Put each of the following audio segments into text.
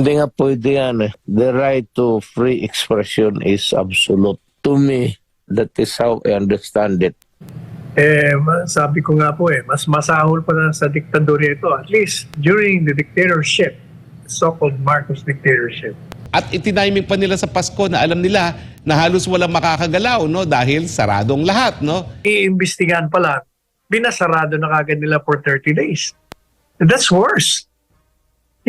Hindi nga pwede yan eh. The right to free expression is absolute. To me, that is how I understand it. Eh, sabi ko nga po eh, mas masahol pa na sa diktadorya ito. At least during the dictatorship, so-called Marcos dictatorship. At itiniming pa nila sa Pasko na alam nila na halos walang makakagalaw no dahil saradong lahat no. Iimbestigahan pa lang, binasarado na kagad nila for 30 days. That's worse.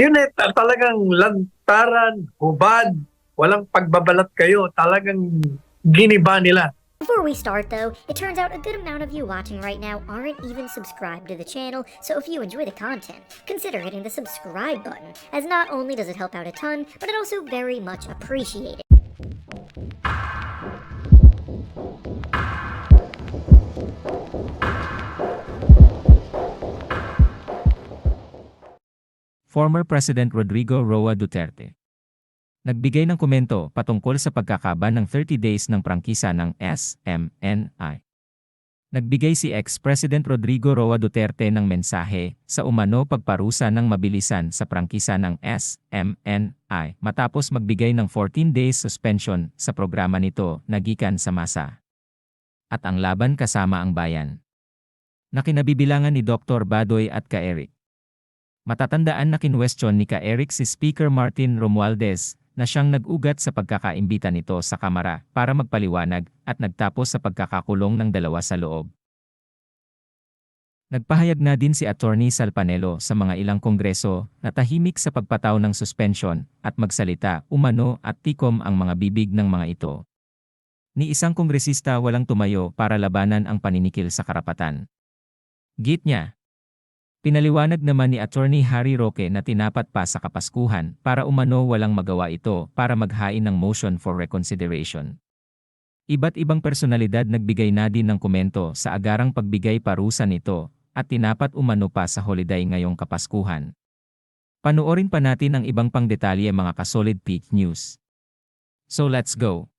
Yun eh, talagang lantaran, hubad, walang pagbabalat kayo. Talagang giniba nila. Before we start though, it turns out a good amount of you watching right now aren't even subscribed to the channel, so if you enjoy the content, consider hitting the subscribe button, as not only does it help out a ton, but it also very much appreciated. Former President Rodrigo Roa Duterte. Nagbigay ng komento patungkol sa pagkakaba ng 30 days ng prangkisa ng SMNI. Nagbigay si ex-President Rodrigo Roa Duterte ng mensahe sa umano pagparusa ng mabilisan sa prangkisa ng SMNI matapos magbigay ng 14 days suspension sa programa nito na gikan sa masa. At ang laban kasama ang bayan. Na kinabibilangan ni Dr. Badoy at ka Eric. Matatandaan na kinwestiyon ni ka-Eric si Speaker Martin Romualdez na siyang nag-ugat sa pagkakaimbita nito sa Kamara para magpaliwanag at nagtapos sa pagkakakulong ng dalawa sa loob. Nagpahayag na din si Attorney Salpanelo sa mga ilang kongreso na tahimik sa pagpataw ng suspension at magsalita umano at tikom ang mga bibig ng mga ito. Ni isang kongresista walang tumayo para labanan ang paninikil sa karapatan. Git niya, Pinaliwanag naman ni Attorney Harry Roque na tinapat pa sa Kapaskuhan para umano walang magawa ito para maghain ng motion for reconsideration. Iba't ibang personalidad nagbigay na din ng komento sa agarang pagbigay parusa nito at tinapat umano pa sa holiday ngayong Kapaskuhan. Panuorin pa natin ang ibang pang detalye mga kasolid peak news. So let's go.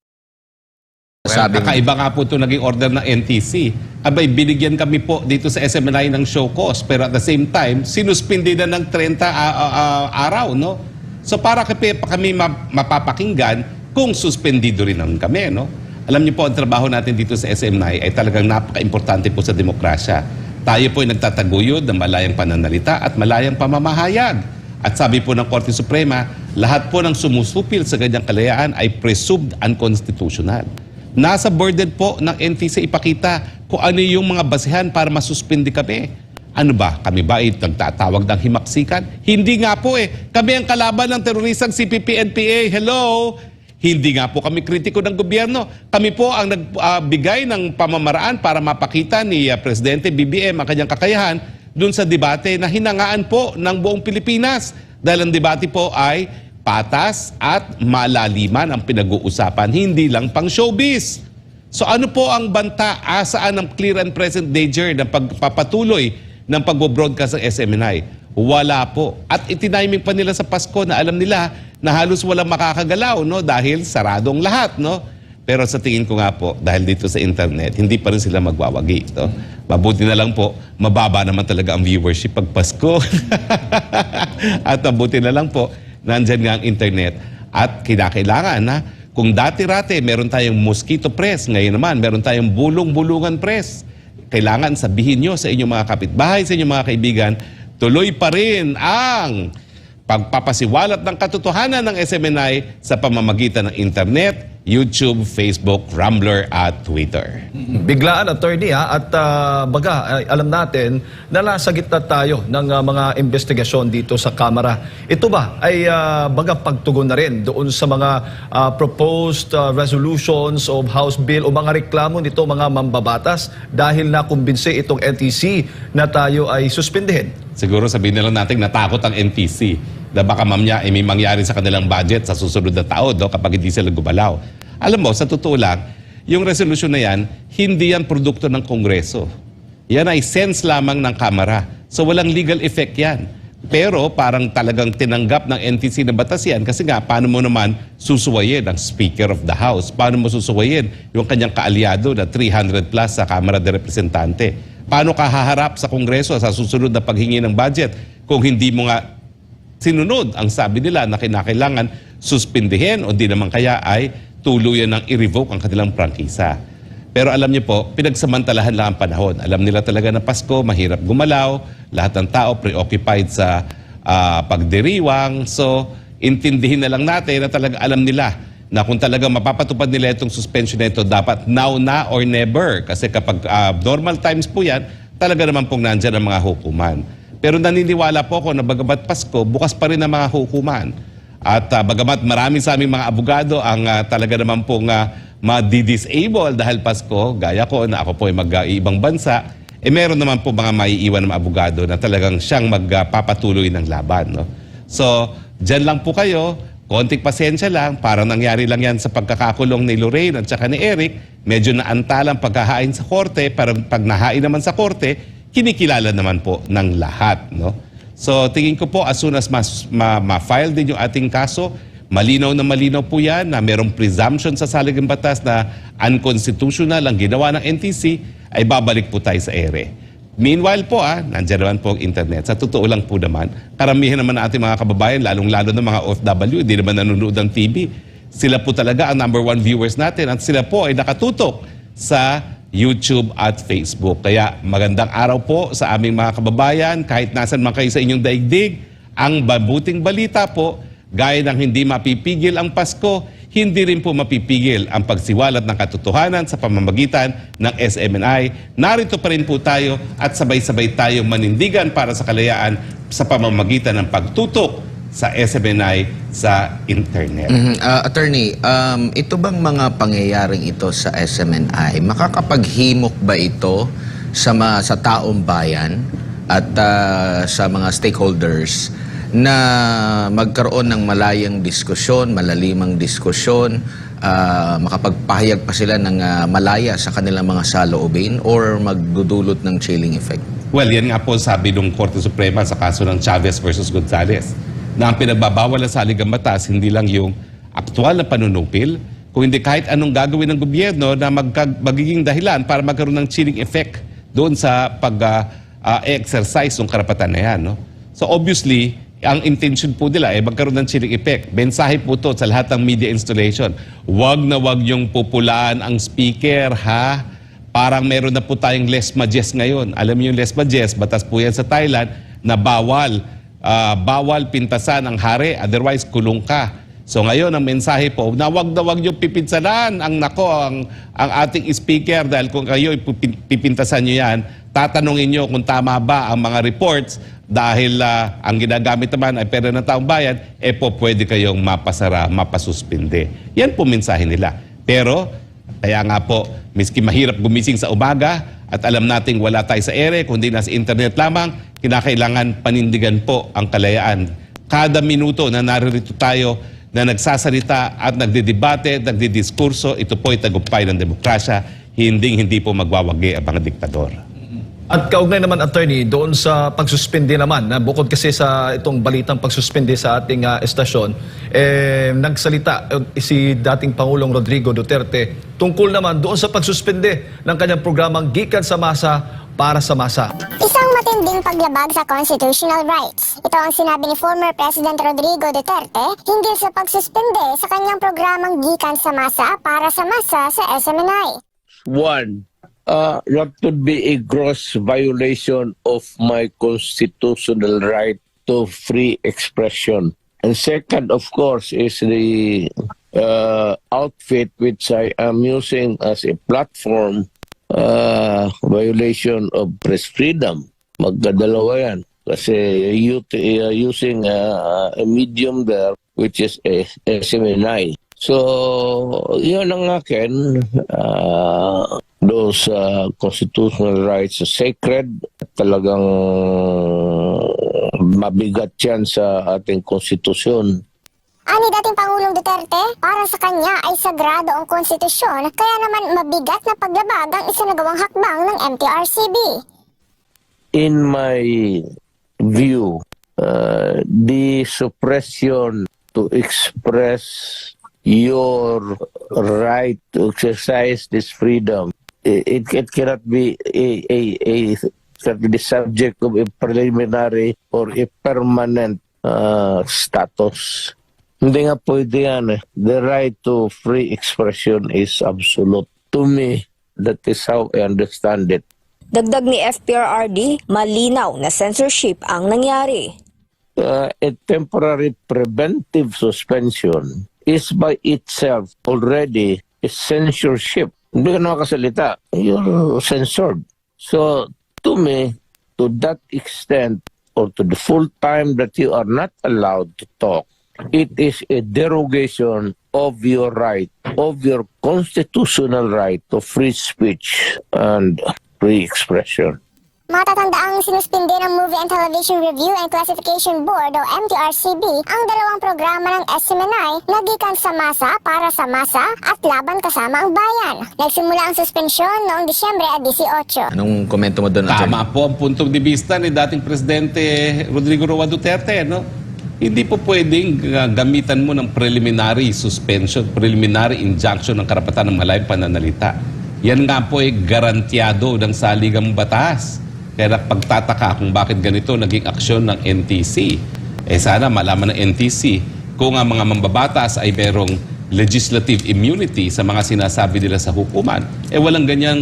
Well, kakaiba nga po ito naging order ng NTC. Abay, binigyan kami po dito sa SMNI ng show cause. Pero at the same time, sinuspindi na ng 30 ah, ah, ah, araw, no? So para kami, kami ma- mapapakinggan kung suspendido rin naman kami, no? Alam niyo po, ang trabaho natin dito sa SMNI ay talagang napaka-importante po sa demokrasya. Tayo po ay nagtataguyod ng malayang pananalita at malayang pamamahayag. At sabi po ng Korte Suprema, lahat po ng sumusupil sa ganyang kalayaan ay presumed unconstitutional. Nasa burden po ng NTC ipakita kung ano yung mga basehan para masuspindi kami. Ano ba? Kami ba ay nagtatawag ng himaksikan? Hindi nga po eh. Kami ang kalaban ng terorisang CPP-NPA. Hello? Hindi nga po kami kritiko ng gobyerno. Kami po ang nagbigay ng pamamaraan para mapakita ni ah, Presidente BBM ang kanyang kakayahan dun sa debate na hinangaan po ng buong Pilipinas. Dahil ang debate po ay patas at malaliman ang pinag-uusapan, hindi lang pang showbiz. So ano po ang banta, asaan ang clear and present danger ng pagpapatuloy ng pagbo-broadcast ng SMNI? Wala po. At itiniming pa nila sa Pasko na alam nila na halos walang makakagalaw no dahil saradong lahat no. Pero sa tingin ko nga po, dahil dito sa internet, hindi pa rin sila magwawagi. No? Mabuti na lang po, mababa naman talaga ang viewership pag Pasko. At mabuti na lang po, nandyan nga ang internet. At kinakailangan na kung dati-rate meron tayong mosquito press, ngayon naman meron tayong bulong-bulungan press. Kailangan sabihin nyo sa inyong mga kapitbahay, sa inyong mga kaibigan, tuloy pa rin ang pagpapasiwalat ng katotohanan ng SMNI sa pamamagitan ng internet, YouTube, Facebook, Rambler at Twitter. Biglaan, attorney ha, at ah, baga, ay, alam natin na nasa gitna tayo ng ah, mga investigasyon dito sa Kamara. Ito ba ay ah, baga pagtugon na rin doon sa mga ah, proposed ah, resolutions of House Bill o mga reklamo nito mga mambabatas dahil nakumbinsi itong NTC na tayo ay suspindihin? Siguro sabihin na lang natin natakot ang NTC na baka mamaya eh, may mangyari sa kanilang budget sa susunod na taon no, kapag hindi sila gumalaw. Alam mo, sa totoo lang, yung resolution na yan, hindi yan produkto ng Kongreso. Yan ay sense lamang ng Kamara. So walang legal effect yan. Pero parang talagang tinanggap ng NTC na batas yan kasi nga, paano mo naman susuwayin ang Speaker of the House? Paano mo susuwayin yung kanyang kaalyado na 300 plus sa Kamara de Representante? Paano ka haharap sa Kongreso sa susunod na paghingi ng budget kung hindi mo nga sinunod ang sabi nila na kinakailangan suspindihin o di naman kaya ay tuluyan ng i-revoke ang kanilang prangkisa. Pero alam niyo po, pinagsamantalahan lang ang panahon. Alam nila talaga na Pasko, mahirap gumalaw, lahat ng tao preoccupied sa ah, pagdiriwang. So, intindihin na lang natin na talaga alam nila na kung talaga mapapatupad nila itong suspension na ito, dapat now na or never. Kasi kapag ah, normal times po yan, talaga naman pong nandyan ang mga hukuman. Pero naniniwala po ako na bagamat Pasko, bukas pa rin ang mga hukuman. At ah, bagamat marami sa aming mga abogado ang ah, talaga naman pong uh, ma-disable dahil Pasko, gaya ko na ako po ay mag-iibang bansa, eh meron naman po mga maiiwan mga abogado na talagang siyang magpapatuloy ng laban. No? So, dyan lang po kayo, konting pasensya lang, parang nangyari lang yan sa pagkakakulong ni Lorraine at saka ni Eric, medyo naantalang pagkahain sa korte, pero pag nahain naman sa korte, kinikilala naman po ng lahat. No? So tingin ko po as soon as mas, ma, ma-file din yung ating kaso, malinaw na malinaw po yan na merong presumption sa saligang batas na unconstitutional ang ginawa ng NTC, ay babalik po tayo sa ere. Meanwhile po, ah, nandiyan naman po ang internet. Sa totoo lang po naman, karamihan naman ng ating mga kababayan, lalong-lalo ng mga OFW, hindi naman nanonood ng TV. Sila po talaga ang number one viewers natin at sila po ay nakatutok sa YouTube at Facebook. Kaya magandang araw po sa aming mga kababayan, kahit nasan man kayo sa inyong daigdig, ang mabuting balita po, gaya ng hindi mapipigil ang Pasko, hindi rin po mapipigil ang pagsiwalat ng katotohanan sa pamamagitan ng SMNI. Narito pa rin po tayo at sabay-sabay tayong manindigan para sa kalayaan sa pamamagitan ng pagtutok sa SMNI sa internet. Mhm. Ah, attorney, um, ito bang mga pangyayaring ito sa SMNI, makakapaghimok ba ito sa, ma- sa taong bayan at ah, sa mga stakeholders na magkaroon ng malayang diskusyon, malalimang diskusyon, ah, makapagpahayag pa sila ng ah, malaya sa kanilang mga saloobin or magdudulot ng chilling effect? Well, yan nga po sabi ng Korte Suprema sa kaso ng Chavez versus Gonzales na ang pinagbabawal ng saligang batas hindi lang yung aktual na panunupil, kung hindi kahit anong gagawin ng gobyerno na magka- magiging dahilan para magkaroon ng chilling effect doon sa pag-exercise ng karapatan na yan. No? So obviously, ang intention po nila ay magkaroon ng chilling effect. Mensahe po to sa lahat ng media installation. Huwag na huwag yung pupulaan ang speaker, ha? Parang meron na po tayong les majes ngayon. Alam niyo yung les majes, batas po yan sa Thailand, na bawal, ah, bawal pintasan ang hari, otherwise kulong ka. So ngayon ang mensahe po, na wag na wag niyo pipinsanan ang nako ang ang ating speaker dahil kung kayo pipintasan niyo yan, tatanungin niyo kung tama ba ang mga reports dahil ah, ang ginagamit naman ay pera ng taong bayan, eh po pwede kayong mapasara, mapasuspinde. Yan po mensahe nila. Pero kaya nga po, miski mahirap gumising sa umaga at alam nating wala tayo sa ere, kundi nasa internet lamang, kinakailangan panindigan po ang kalayaan. Kada minuto na naririto tayo na nagsasalita at nagdidebate, nagdidiskurso, ito po ay tagumpay ng demokrasya, hindi hindi po magwawagi ang mga diktador. At kaugnay naman, attorney, doon sa pagsuspindi naman, na bukod kasi sa itong balitang pagsuspindi sa ating ah, estasyon, eh, nagsalita eh, si dating Pangulong Rodrigo Duterte tungkol naman doon sa pagsuspindi ng kanyang programang Gikan sa Masa para sa Masa. Isang matinding paglabag sa constitutional rights. Ito ang sinabi ni former President Rodrigo Duterte hinggil sa pagsuspende sa kanyang programang Gikan sa Masa para sa Masa sa SMNI. One, uh, that would be a gross violation of my constitutional right to free expression. And second, of course, is the uh, outfit which I am using as a platform uh, violation of press freedom. Magdadalawa yan. Kasi uh, using uh, a medium there which is a SMNI. So, yun ang akin. Uh, those uh, constitutional rights are sacred. Talagang mabigat yan sa ating konstitusyon. Ani dating Pangulong Duterte, para sa kanya ay sagrado ang konstitusyon kaya naman mabigat na paglabag ang isinagawang hakbang ng MTRCB. In my view, uh, the suppression to express your right to exercise this freedom, it, it cannot be a, a, a the subject of a preliminary or a permanent uh, status. Hindi nga pwede yan eh. The right to free expression is absolute. To me, that is how I understand it. Dagdag ni FPRRD, malinaw na censorship ang nangyari. uh, a temporary preventive suspension is by itself already a censorship. Hindi ka nakakasalita. You're censored. So, to me, to that extent, or to the full time that you are not allowed to talk, it is a derogation of your right, of your constitutional right to free speech and free expression. Matatanda ang sinuspinde ng Movie and Television Review and Classification Board o MTRCB ang dalawang programa ng SMNI na gikan sa masa para sa masa at laban kasama ang bayan. Nagsimula ang suspensyon noong Disyembre 18. Anong komento mo doon? Tama po ang puntong de vista ni dating Presidente Rodrigo Roa Duterte, no? Hindi po pwedeng uh, gamitan mo ng preliminary suspension, preliminary injunction ng karapatan ng malayang pananalita. Yan nga po ay garantyado ng saligang batas. Kaya pagtataka kung bakit ganito naging aksyon ng NTC. Eh sana malaman ng NTC kung ang mga mambabatas ay merong legislative immunity sa mga sinasabi nila sa hukuman. Eh walang ganyang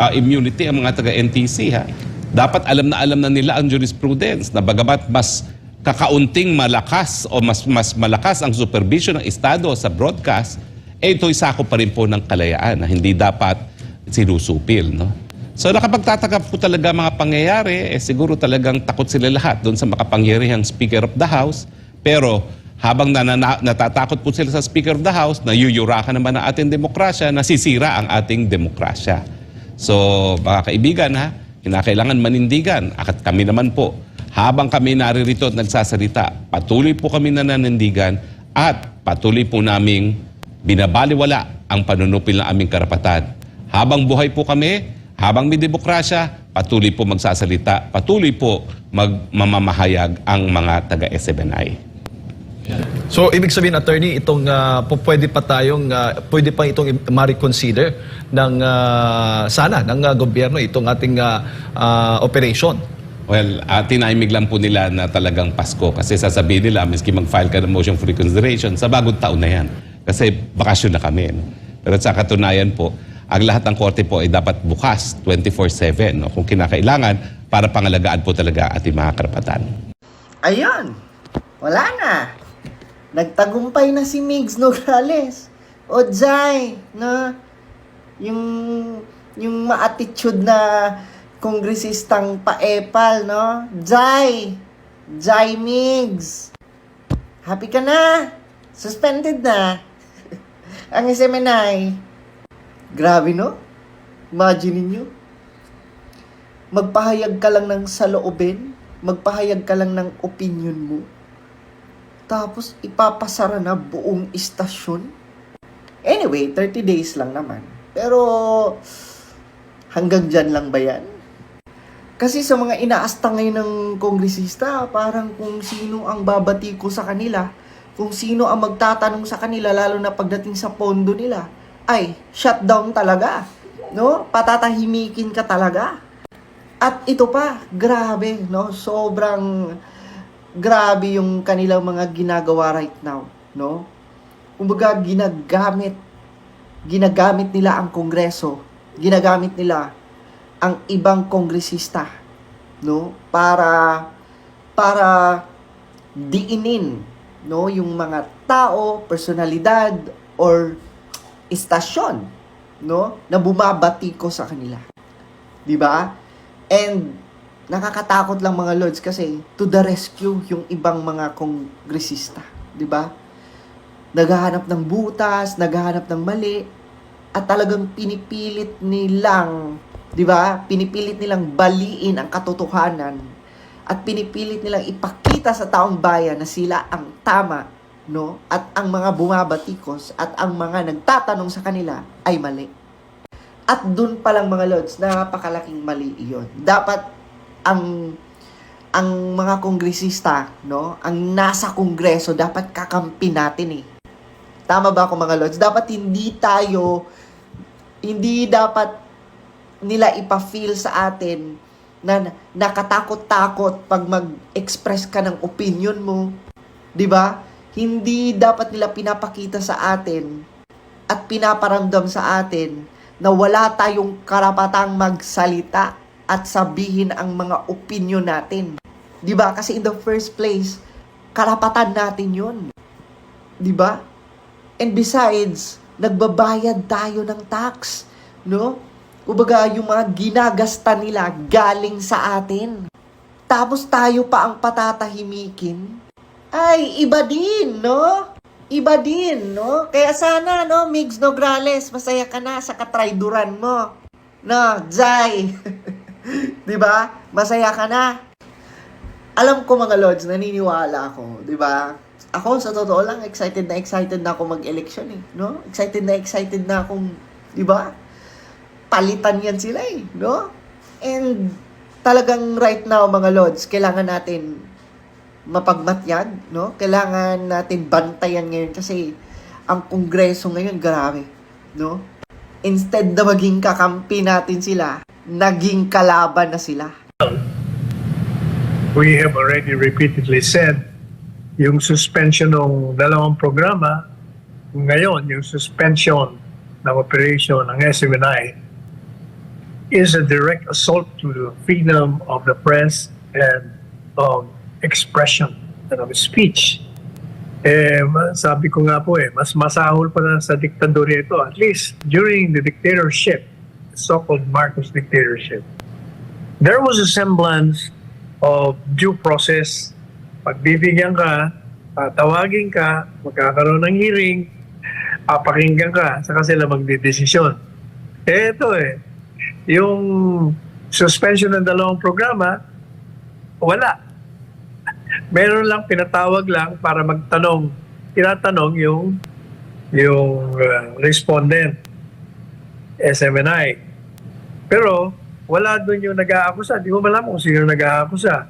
ah, immunity ang mga taga-NTC ha. Dapat alam na alam na nila ang jurisprudence na bagamat mas kakaunting malakas o mas mas malakas ang supervision ng Estado sa broadcast, eh ito'y sako pa rin po ng kalayaan na hindi dapat sinusupil. No? So nakapagtataka po talaga mga pangyayari, eh, siguro talagang takot sila lahat doon sa makapangyarihang Speaker of the House. Pero habang nanana- natatakot po sila sa Speaker of the House, nayuyurakan naman ang ating demokrasya, nasisira ang ating demokrasya. So mga kaibigan ha, kinakailangan manindigan. At kami naman po, habang kami naririto at nagsasalita, patuloy po kami nananindigan at patuloy po naming binabaliwala ang panunupil ng aming karapatan. Habang buhay po kami, habang may demokrasya, patuloy po magsasalita, patuloy po magmamahayag ang mga taga-SMNI. So, ibig sabihin, attorney, itong po pwede pa tayong, ah, pwede pa itong ma-reconsider ng, ah, sana, ng ah, gobyerno itong ating ah, ah, operation. Well, uh, tinimig lang po nila na talagang Pasko kasi sasabihin nila, miski mag-file ka ng motion for reconsideration, sa bagong taon na yan. Kasi bakasyon na kami. No? Pero sa katunayan po, ang lahat ng korte po ay dapat bukas 24-7 no? kung kinakailangan para pangalagaan po talaga ating mga karapatan. Ayun, wala na. Nagtagumpay na si Migs Nograles. O Jai, na yung yung ma-attitude na kongresistang paepal, no? Jai, Jai Migs. Happy ka na? Suspended na. Ang SMNI. Grabe, no? Imagine niyo magpahayag ka lang ng saloobin, magpahayag ka lang ng opinion mo, tapos ipapasara na buong istasyon. Anyway, 30 days lang naman. Pero hanggang dyan lang ba yan? Kasi sa mga inaasta ngayon ng kongresista, parang kung sino ang babati ko sa kanila, kung sino ang magtatanong sa kanila, lalo na pagdating sa pondo nila, ay, shutdown talaga. No? Patatahimikin ka talaga. At ito pa, grabe, no? Sobrang grabe yung kanilang mga ginagawa right now, no? Kumbaga, ginagamit, ginagamit nila ang kongreso, ginagamit nila ang ibang kongresista, no? Para, para diinin, no? Yung mga tao, personalidad, or istasyon, no? Na bumabati ko sa kanila. 'Di ba? And nakakatakot lang mga lords kasi to the rescue yung ibang mga kongresista, 'di ba? Naghahanap ng butas, naghahanap ng mali at talagang pinipilit nilang, 'di ba? Pinipilit nilang baliin ang katotohanan at pinipilit nilang ipakita sa taong bayan na sila ang tama, no? At ang mga bumabatikos at ang mga nagtatanong sa kanila ay mali. At dun pa lang mga lods, napakalaking mali iyon. Dapat ang ang mga kongresista, no, ang nasa kongreso dapat kakampi natin eh. Tama ba ako mga lods? Dapat hindi tayo hindi dapat nila ipa-feel sa atin na nakatakot-takot pag mag-express ka ng opinion mo. 'Di ba? Hindi dapat nila pinapakita sa atin at pinaparamdam sa atin na wala tayong karapatang magsalita at sabihin ang mga opinion natin. 'Di ba? Kasi in the first place, karapatan natin 'yon. 'Di ba? And besides, nagbabayad tayo ng tax, no? Kumbaga, yung mga ginagasta nila galing sa atin. Tapos tayo pa ang patatahimikin. Ay, iba din, no? Iba din, no? Kaya sana, no, Migs Nograles, masaya ka na sa katrayduran mo. No, Jai. 'Di ba? Masaya ka na. Alam ko mga lords, naniniwala ako, 'di ba? Ako sa totoo lang excited na excited na ako mag-election eh, no? Excited na excited na akong, 'di ba? Palitan yan sila eh, no? And talagang right now mga lords, kailangan natin mapagmatyag, no? Kailangan natin bantayan ngayon kasi ang kongreso ngayon grabe, no? Instead na maging kakampi natin sila, naging kalaban na sila. we have already repeatedly said, yung suspension ng dalawang programa, ngayon, yung suspension ng operation ng SMNI is a direct assault to the freedom of the press and of expression and of speech. Eh, sabi ko nga po eh, mas masahol pa na sa diktadorya ito. At least during the dictatorship, so-called Marcos dictatorship, there was a semblance of due process. Pagbibigyan ka, tatawagin ka, magkakaroon ng hearing, papakinggan ka, saka sila magdidesisyon. Eh, ito eh, yung suspension ng dalawang programa, wala. Meron lang, pinatawag lang para magtanong, tinatanong yung yung uh, respondent, SMNI. Pero, wala doon yung nag-aakusa. Di mo malam kung sino nag-aakusa.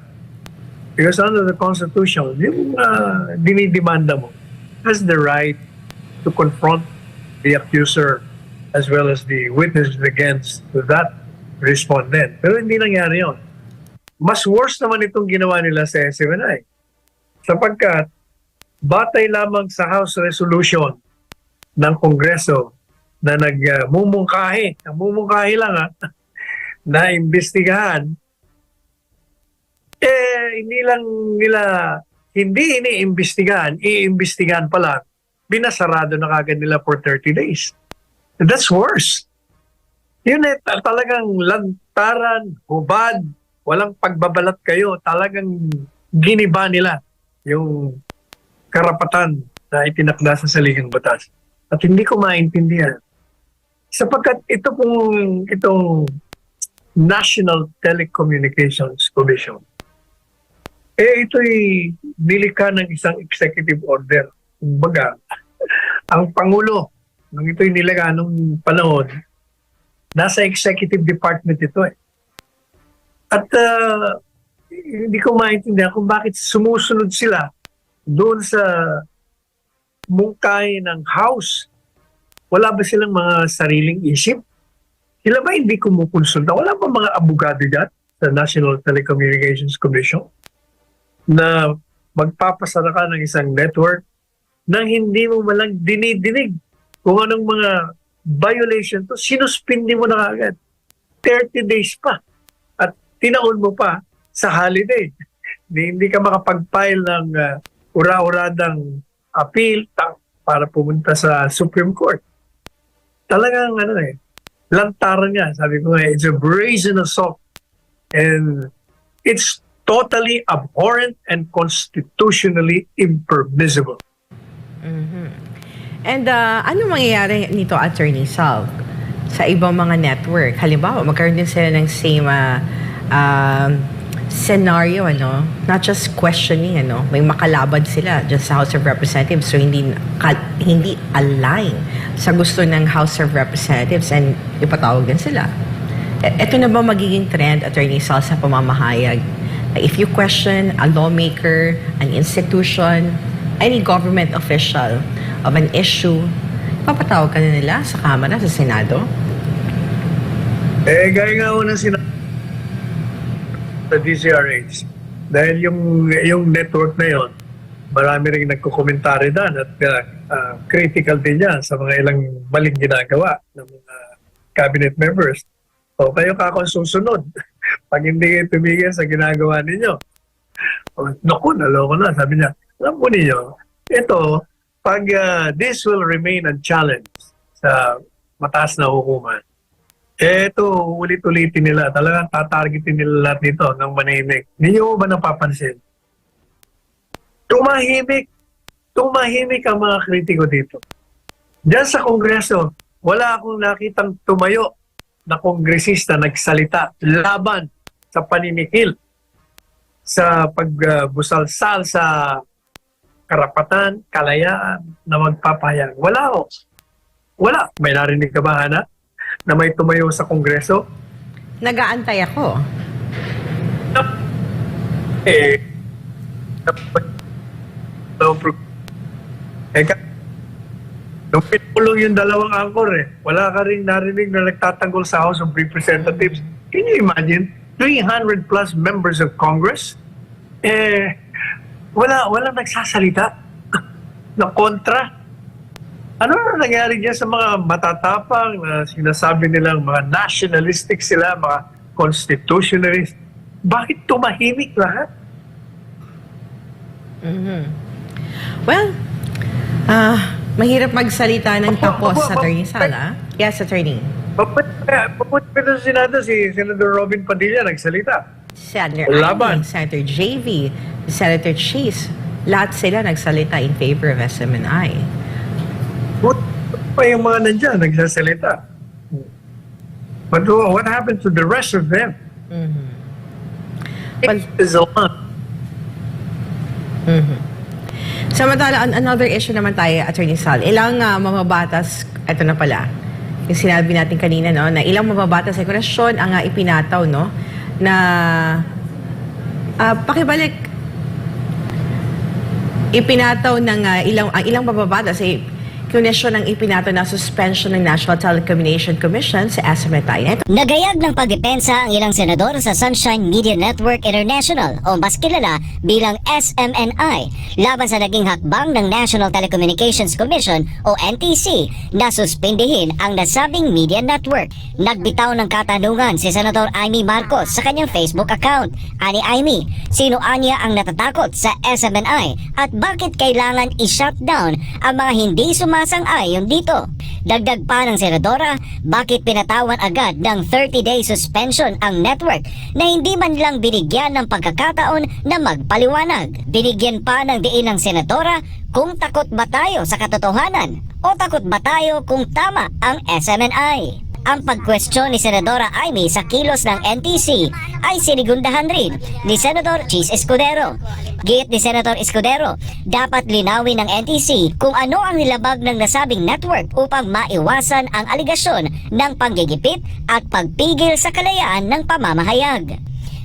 Because under the Constitution, yung uh, dinidemanda mo has the right to confront the accuser as well as the witnesses against that respondent. Pero hindi nangyari yon. Mas worse naman itong ginawa nila sa SMNI. Sapagkat batay lamang sa House Resolution ng Kongreso na nagmumungkahi, uh, mumungkahi lang ha, na imbestigahan, eh, hindi lang nila, hindi iniimbestigahan, iimbestigahan pala, binasarado na kagad nila for 30 days. That's worse. Yun eh, ta- talagang lantaran, hubad, walang pagbabalat kayo, talagang giniba nila yung karapatan na itinakda sa saligang batas. At hindi ko maintindihan. Sapagkat ito pong itong National Telecommunications Commission, eh ito'y nilikha ng isang executive order. Kumbaga, ang Pangulo, nung ito'y nilaga nung panahon, nasa executive department ito eh. At ah, hindi ko maintindihan kung bakit sumusunod sila doon sa mungkay ng house. Wala ba silang mga sariling isip? Sila ba hindi kumukonsulta? Wala ba mga abogado dyan sa National Telecommunications Commission na magpapasara ka ng isang network nang hindi mo malang dinidinig kung anong mga violation to, sinuspindi mo na agad. 30 days pa. At tinaon mo pa sa holiday. Hindi, hindi ka makapag-file ng uh, ura-uradang appeal para pumunta sa Supreme Court. Talagang ano eh, lantaran niya. Sabi ko nga, it's a brazen assault. And it's totally abhorrent and constitutionally impermissible. And uh, ano mangyayari nito, Attorney Sal, sa ibang mga network? Halimbawa, magkaroon din sila ng same uh, um, scenario, ano? Not just questioning, ano? May makalaban sila dyan sa House of Representatives so hindi hindi align sa gusto ng House of Representatives and ipatawag din sila. E- Ito na ba magiging trend, Attorney Sal, sa pamamahayag? If you question a lawmaker, an institution, any government official of an issue, papatawag ka na nila sa Kamara, sa Senado? Eh, gaya nga unang sinabi, sa DCRH. Dahil yung, yung network na yon, marami rin nagkukomentary dan at uh, uh, critical din yan sa mga ilang maling ginagawa ng mga cabinet members. O kayo kakong susunod pag hindi kayo tumigil sa ginagawa ninyo. O, naku, naloko na. Sabi niya, alam po ninyo, ito, pag uh, this will remain unchallenged sa mataas na hukuman, eh, ito, ulit-ulitin nila. Talagang tatargetin nila lahat nito ng manahimik. Ninyo ba napapansin? Tumahimik. Tumahimik ang mga kritiko dito. Diyan sa Kongreso, wala akong nakitang tumayo na kongresista nagsalita laban sa panimikil sa pagbusalsal sa karapatan, kalayaan na magpapahayag. Wala o. Wala. May narinig ka ba, Hana? Na may tumayo sa Kongreso? Nagaantay ako. Eh, eh, ka- nung pinulong yung dalawang angkor eh, wala ka rin narinig na nagtatanggol sa House of Representatives. Can you imagine? 300 plus members of Congress? Eh, wala, wala nagsasalita na kontra. Ano na nangyari dyan sa mga matatapang na sinasabi nilang mga nationalistic sila, mga constitutionalist? Bakit tumahimik lahat? Well, ah, mahirap magsalita ng tapos opo, sa opo. attorney Sala. Yes, attorney. Papunta pa sa Senado si Senator Robin Padilla nagsalita. Senator Laban. Amy, Senator JV, Senator Chase, lahat sila nagsalita in favor of SMNI. Buti pa yung mga nandyan nagsasalita. But uh, what happened to the rest of them? Well, It is a lot. Samantala, an- another issue naman tayo, Attorney Sal. Ilang ah, mamabatas, ito na pala, yung sinabi natin kanina, no, na ilang mamabatas sa kurasyon ang ah, ipinataw, no, na ah, pakibalik, ipinataw ng ah, ilang, ang ilang mamabatas ay kunesyon ng ipinataw na suspension ng National Telecommunication Commission sa. Ito, Nagayag ng pagdepensa ang ilang senador sa Sunshine Media Network International o mas kilala bilang SMNI laban sa naging hakbang ng National Telecommunications Commission o NTC na suspindihin ang nasabing media network. Nagbitaw ng katanungan si Senador Amy Marcos sa kanyang Facebook account. Ani Amy, sino anya ang natatakot sa SMNI at bakit kailangan i-shutdown ang mga hindi sumasang-ayon dito? Dagdag pa ng senadora, bakit pinatawan agad ng 30-day suspension ang network na hindi man lang binigyan ng pagkakataon na magpaliwanag? Binigyan pa ng diin ng senadora kung takot ba tayo sa katotohanan o takot ba tayo kung tama ang SMNI? Ang pagkwestiyon ni Senadora Amy sa kilos ng NTC ay sinigundahan rin ni Senador Chis Escudero. Git ni Senator Escudero, dapat linawin ng NTC kung ano ang nilabag ng nasabing network upang maiwasan ang aligasyon ng panggigipit at pagpigil sa kalayaan ng pamamahayag.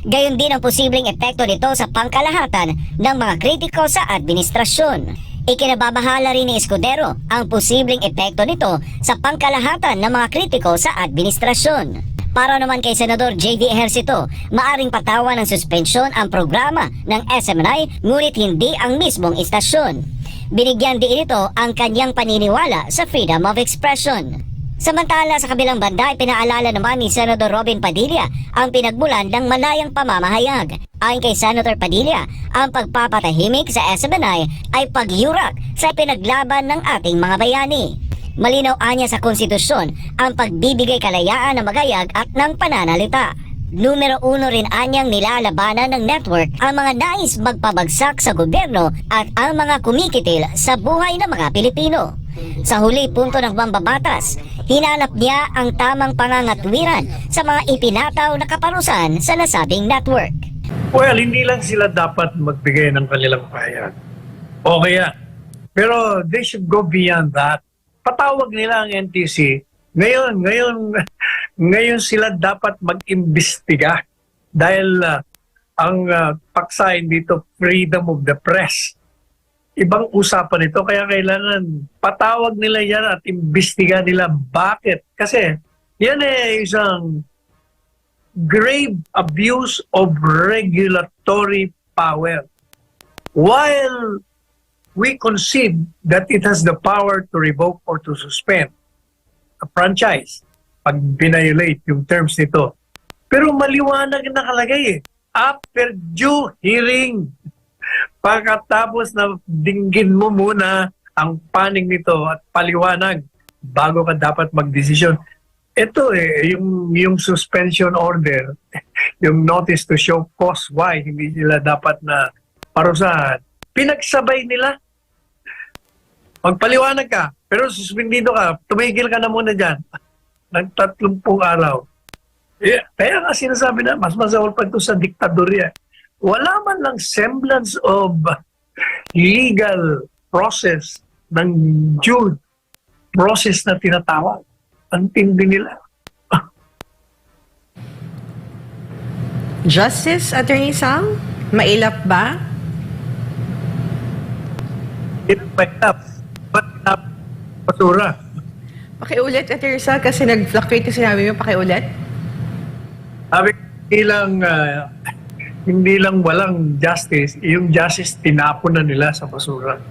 Gayon din ang posibleng epekto nito sa pangkalahatan ng mga kritiko sa administrasyon. Ikinababahala rin ni Escudero ang posibleng epekto nito sa pangkalahatan ng mga kritiko sa administrasyon. Para naman kay Senador J.D. Ejercito, maaring patawan ng suspensyon ang programa ng SMNI ngunit hindi ang mismong istasyon. Binigyan din ito ang kanyang paniniwala sa freedom of expression. Samantala sa kabilang banda ay pinaalala naman ni Senador Robin Padilla ang pinagmulan ng malayang pamamahayag. Ayon kay Senator Padilla, ang pagpapatahimik sa SMNI ay pagyurak sa pinaglaban ng ating mga bayani. Malinaw anya sa konstitusyon ang pagbibigay kalayaan ng magayag at ng pananalita. Numero uno rin anyang nilalabanan ng network ang mga nais magpabagsak sa gobyerno at ang mga kumikitil sa buhay ng mga Pilipino. Sa huli punto ng mambabatas, hinanap niya ang tamang pangangatwiran sa mga ipinataw na kaparusan sa nasabing network. Well, hindi lang sila dapat magbigay ng kanilang pahayag. Okay yan. Pero they should go beyond that. Patawag nila ang NTC. Ngayon, ngayon, ngayon sila dapat mag-imbestiga dahil ah, ang uh, paksain dito, freedom of the press. Ibang usapan ito, kaya kailangan patawag nila yan at imbestiga nila bakit. Kasi yan eh isang grave abuse of regulatory power. While we concede that it has the power to revoke or to suspend a franchise pag binayolate yung terms nito. Pero maliwanag na nakalagay eh. After due hearing, pagkatapos na dinggin mo muna ang panig nito at paliwanag bago ka dapat magdesisyon. Ito eh, yung, yung suspension order, yung notice to show cause why hindi sila dapat na parusahan. Pinagsabay nila. Magpaliwanag ka, pero suspendido ka, tumigil ka na muna dyan. Nagtatlumpung araw. Eh, kaya nga sinasabi na, mas masawal pa ito sa diktadorya. Wala man lang semblance of legal process ng due process na tinatawag. Ang tindi nila. Justice, Attorney Sal? Mailap ba? Pinapahitap. Ba't na basura? Pakiulit, Attorney Sal, kasi nag-fluctuate yung sinabi mo. Pakiulit. Sabi ko, hindi lang, ah, hindi lang walang justice, yung justice tinapon na nila sa basura.